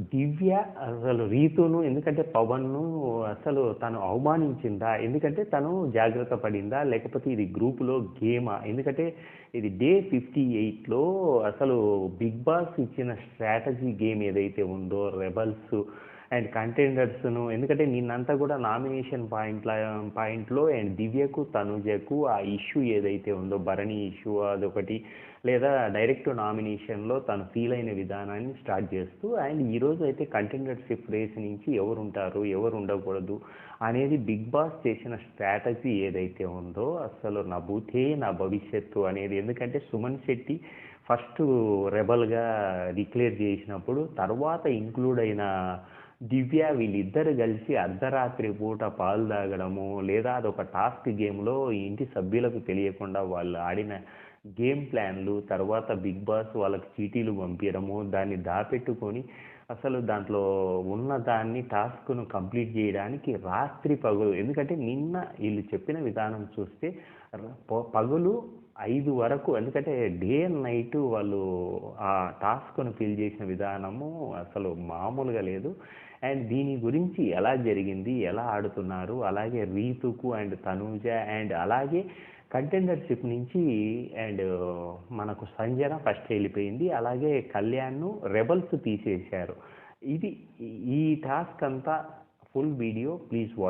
దివ్య అసలు రీతును ఎందుకంటే పవన్ను అసలు తను అవమానించిందా? ఎందుకంటే తను జాగ్రత్త పడిందా? లేకపోతే ఇది గ్రూపులో గేమా? ఎందుకంటే ఇది డే ఫిఫ్టీ ఎయిట్లో అసలు బిగ్ బాస్ ఇచ్చిన స్ట్రాటజీ గేమ్ ఏదైతే ఉందో రెబల్స్ అండ్ కంటెండర్స్ను ఎందుకంటే నిన్నంతా కూడా నామినేషన్ పాయింట్ల పాయింట్లో అండ్ దివ్యకు తనుజకు ఆ ఇష్యూ ఏదైతే ఉందో భరణి ఇష్యూ అదొకటి లేదా డైరెక్ట్ నామినేషన్లో తను ఫీల్ అయిన విధానాన్ని స్టార్ట్ చేస్తూ అండ్ ఈరోజు అయితే కంటెండర్షిప్ రేస్ నుంచి ఎవరు ఉంటారు ఎవరు ఉండకూడదు అనేది బిగ్ బాస్ చేసిన స్ట్రాటజీ ఏదైతే ఉందో అసలు నా బూతే నా భవిష్యత్తు అనేది. ఎందుకంటే సుమన్ శెట్టి ఫస్ట్ రెబల్గా డిక్లేర్ చేసినప్పుడు తర్వాత ఇంక్లూడ్ అయిన దివ్య వీళ్ళిద్దరు కలిసి అర్ధరాత్రి పూట పాలు తాగడము లేదా అదొక టాస్క్ గేమ్లో ఇంటి సభ్యులకు తెలియకుండా వాళ్ళు ఆడిన గేమ్ ప్లాన్లు తర్వాత బిగ్ బాస్ వాళ్ళకి చీటీలు పంపించడము దాన్ని దాపెట్టుకొని అసలు దాంట్లో ఉన్న దాన్ని టాస్క్ను కంప్లీట్ చేయడానికి రాత్రి పగలు. ఎందుకంటే నిన్న వీళ్ళు చెప్పిన విధానం చూస్తే పగులు ప- ఐదు వరకు ఎందుకంటే డే అండ్ నైట్ వాళ్ళు ఆ టాస్క్ను ఫిల్ చేసిన విధానము అసలు మామూలుగా లేదు. అండ్ దీని గురించి ఎలా జరిగింది ఎలా ఆడుతున్నారు అలాగే రీతుకు అండ్ తనూజ అండ్ అలాగే కంటెండర్షిప్ నుంచి అండ్ మనకు సంజన ఫస్ట్ వెళ్ళిపోయింది అలాగే కళ్యాణ్ను రెబల్స్ తీసేశారు. ఇది ఈ టాస్క్ అంతా ఫుల్ వీడియో ప్లీజ్ వాచ్.